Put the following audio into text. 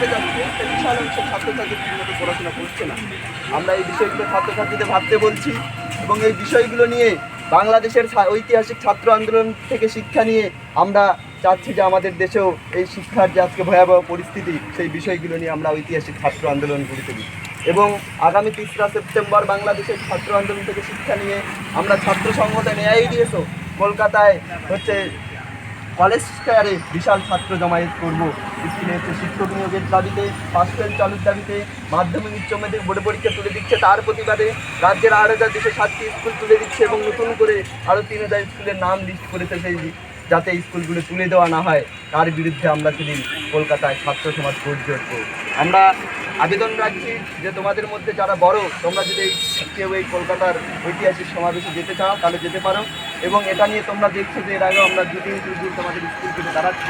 স্কুলে যাচ্ছে একটা বিশাল অংশ ছাত্রছাত্রী ঠিকমতো পড়াশোনা করছে না। আমরা এই বিষয়গুলো ছাত্রছাত্রীদের ভাবতে বলছি এবং এই বিষয়গুলো নিয়ে বাংলাদেশের ঐতিহাসিক ছাত্র আন্দোলন থেকে শিক্ষা নিয়ে আমরা চাচ্ছি যে আমাদের দেশেও এই শিক্ষার যে আজকে ভয়াবহ পরিস্থিতি, সেই বিষয়গুলো নিয়ে আমরা ঐতিহাসিক ছাত্র আন্দোলন গড়ে তুলি। এবং আগামী তিসরা সেপ্টেম্বর বাংলাদেশের ছাত্র আন্দোলন থেকে শিক্ষা নিয়ে আমরা ছাত্র সংগঠন দিয়েছ কলকাতায় হচ্ছে কলেজ স্কোয়ারে বিশাল ছাত্র জমায়েত করব। স্কুলে হচ্ছে শিক্ষক নিয়োগের দাবিতে ফার্স্ট চালুর দাবিতে, মাধ্যমিক উচ্চ মাধ্যমিক বোর্ডে পরীক্ষা তুলে দিচ্ছে তার প্রতিবাদে রাজ্যের আট হাজার দুশো সাতটি স্কুল তুলে দিচ্ছে এবং নতুন করে আরও তিন হাজার স্কুলের নাম লিস্ট করেছে সেই যাতে স্কুলগুলো তুলে দেওয়া না হয়। তার বিরুদ্ধে আমরা সেদিন কলকাতায় ছাত্র সমাজ গর্জে আমরা আবেদন রাখছি যে তোমাদের মধ্যে যারা বড়, তোমরা যদি কেউ এই কলকাতার ঐতিহাসিক সমাবেশে যেতে চাও, তাহলে যেতে পারো। এবং এটা নিয়ে তোমরা দেখছ যে এর আগেও আমরা দুদিন দুদিন তোমাদের স্কুল থেকে দাঁড়াচ্ছি।